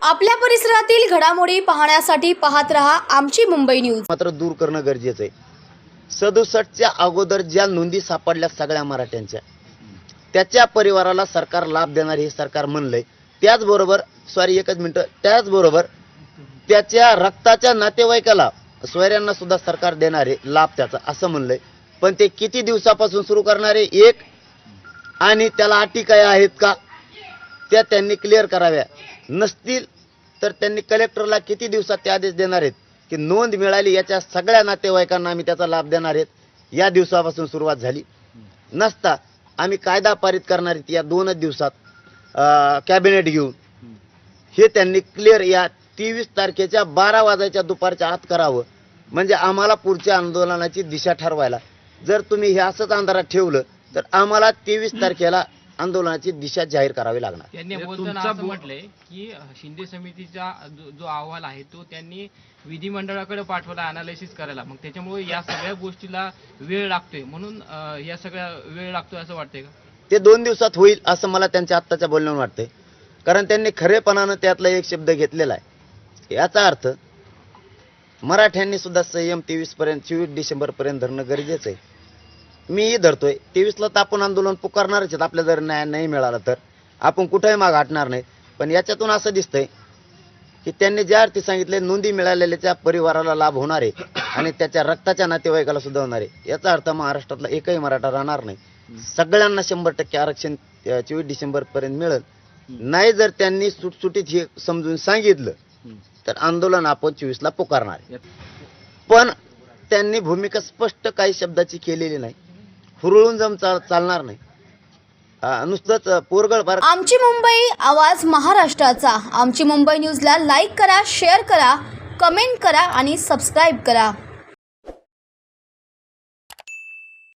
आपल्या परिसरातील घडामोडी पाहण्यासाठी पाहत रहा आमची मुंबई न्यूज. मात्र दूर करणं गरजेचं आहे. सदुसष्टच्या अगोदर ज्या नोंदी सापडल्या सगळ्या मराठ्यांच्या त्याच्या परिवाराला सरकार लाभ देणार हे सरकार म्हणलंय. त्याचबरोबर सॉरी एकच मिनिट. त्याचबरोबर त्याच्या रक्ताच्या नातेवाईकाला सोयऱ्यांना सुद्धा सरकार देणार आहे लाभ त्याचा असं म्हणलंय. पण ते किती दिवसापासून सुरू करणार? आहे एक. आणि त्याला अटी काय आहेत का? त्या त्यांनी क्लिअर कराव्या. नसतील तर त्यांनी कलेक्टरला किती दिवसात ते आदेश देणार आहेत? की नोंद मिळाली याच्या सगळ्या नातेवाईकांना आम्ही त्याचा लाभ देणार आहेत. या दिवसापासून सुरुवात झाली. नसता आम्ही कायदा पारित करणार आहेत या दोनच दिवसात कॅबिनेट घेऊन. हे त्यांनी क्लिअर या तेवीस तारखेच्या बारा वाजायच्या दुपारच्या आत करावं. म्हणजे आम्हाला पुढच्या आंदोलनाची दिशा ठरवायला. जर तुम्ही हे असंच अंधारात ठेवलं तर आम्हाला तेवीस तारखेला आंदोलनाची दिशा जाहीर करावी लागणार. त्यांनी म्हणजे बोलताना असं म्हटलंय की शिंदे समितीचा जो अहवाल आहे तो त्यांनी विधिमंडळाकडे पाठवला अनालिसिस करायला. मग त्याच्यामुळे या सगळ्या गोष्टीला वेळ लागतोय. म्हणून या सगळ्या वेळ लागतोय असं वाटतंय का? ते दोन दिवसात होईल असं मला त्यांच्या आत्ताच्या बोलण्यावर वाटतंय. कारण त्यांनी खरेपणानं त्यातला एक शब्द घेतलेला आहे. याचा अर्थ मराठ्यांनी सुद्धा संयम तेवीस पर्यंत चोवीस डिसेंबर पर्यंत धरणं गरजेचं आहे. मीही धरतोय. तेवीसला तर आपण आंदोलन पुकारणारच आहेत. आपल्या जर न्याय नाही मिळाला तर. आपण कुठेही माग हटणार नाही पण याच्यातून असं दिसतंय की त्यांनी ज्या अर्थी सांगितले नोंदी मिळालेल्याच्या परिवाराला लाभ होणार आहे आणि त्याच्या रक्ताच्या नातेवाईकाला सुद्धा होणार आहे. याचा अर्थ महाराष्ट्रातला एकही मराठा राहणार नाही. सगळ्यांना शंभर टक्के आरक्षण चोवीस डिसेंबर पर्यंत मिळेल. नाही जर त्यांनी सुटसुटीत हे समजून सांगितलं तर आंदोलन आपण चोवीसला पुकारणार आहे. पण त्यांनी भूमिका स्पष्ट काही शब्दाची केलेली नाही. हुरळून जम चाल चालणार नाही. नुसतंच पोरगळ आमची मुंबई आवाज महाराष्ट्राचा. आमची मुंबई न्यूजला लाईक करा शेअर करा कमेंट करा आणि सबस्क्राईब करा.